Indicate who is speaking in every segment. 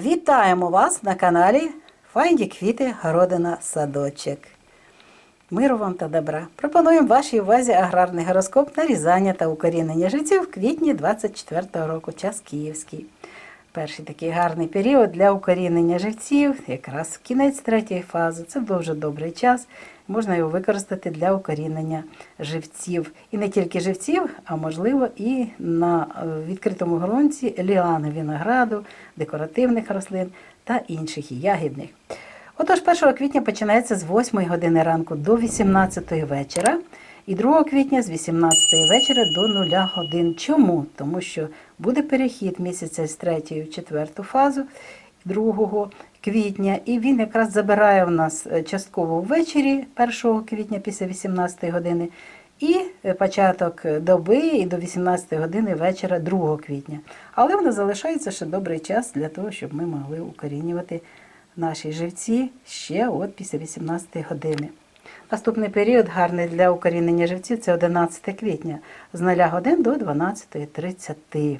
Speaker 1: Вітаємо вас на каналі Файні квіти, городина, садочок. Миру вам та добра. Пропонуємо вашій увазі аграрний гороскоп нарізання та укорінення життів в квітні 24 року, час київський. Перший такий гарний період для укорінення живців, якраз кінець третьої фази. Це дуже добрий час. Можна його використати для укорінення живців. І не тільки живців, а можливо і на е, відкритому ґрунті ліани винограду, декоративних рослин та інших ягідних. Отож, 1 квітня починається з 8 години ранку до 18 вечора. І 2 квітня з 18 вечора до 0 годин. Чому? Тому що буде перехід місяця з 3 в 4 фазу 2 квітня, і він якраз забирає в нас е, частково ввечері 1 квітня після 18 години, і е, початок доби і до 18 години вечора 2 квітня. Але в нас залишається ще добрий час для того, щоб ми могли укорінювати наші живці ще от після 18 години. Наступний період гарний для укорінення живців це 11 квітня з 0 годин до 12.30.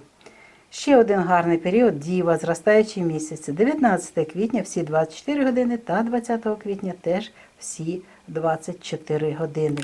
Speaker 1: Ще один гарний період діва, зростаючий місяць. 19 квітня всі 24 години та 20 квітня теж всі 24 години.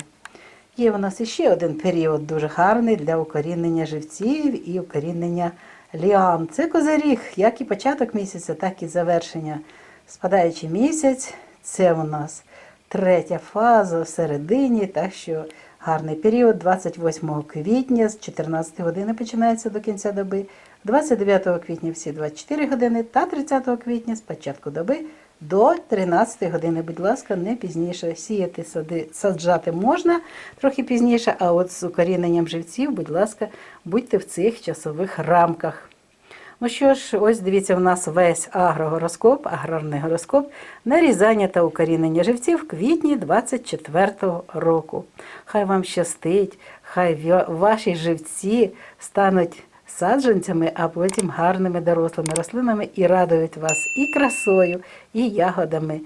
Speaker 1: Є у нас іще один період дуже гарний для укорінення живців і укорінення ліан. Це козиріг, як і початок місяця, так і завершення. Спадаючий місяць це у нас третя фаза в середині, так що гарний період 28 квітня з 14 години починається до кінця доби, 29 квітня всі 24 години та 30 квітня з початку доби до 13 години. Будь ласка, не пізніше сіяти сади, саджати можна трохи пізніше, а от з укоріненням живців, будь ласка, будьте в цих часових рамках. Ну що ж, ось дивіться, у нас весь агрогороскоп, аграрний гороскоп, нарізання та укорінення живців в квітні 24-го року. Хай вам щастить, хай ваші живці стануть саджанцями, а потім гарними дорослими рослинами і радують вас і красою, і ягодами,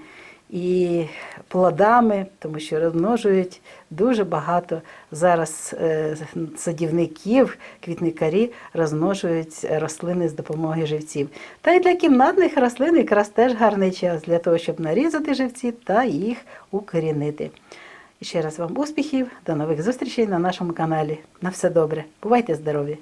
Speaker 1: і плодами, тому що розмножують дуже багато зараз е, садівників, квітникарі розмножують рослини з допомогою живців. Та й для кімнатних рослин якраз теж гарний час для того, щоб нарізати живці та їх укорінити. Ще раз вам успіхів, до нових зустрічей на нашому каналі. На все добре. Бувайте здорові!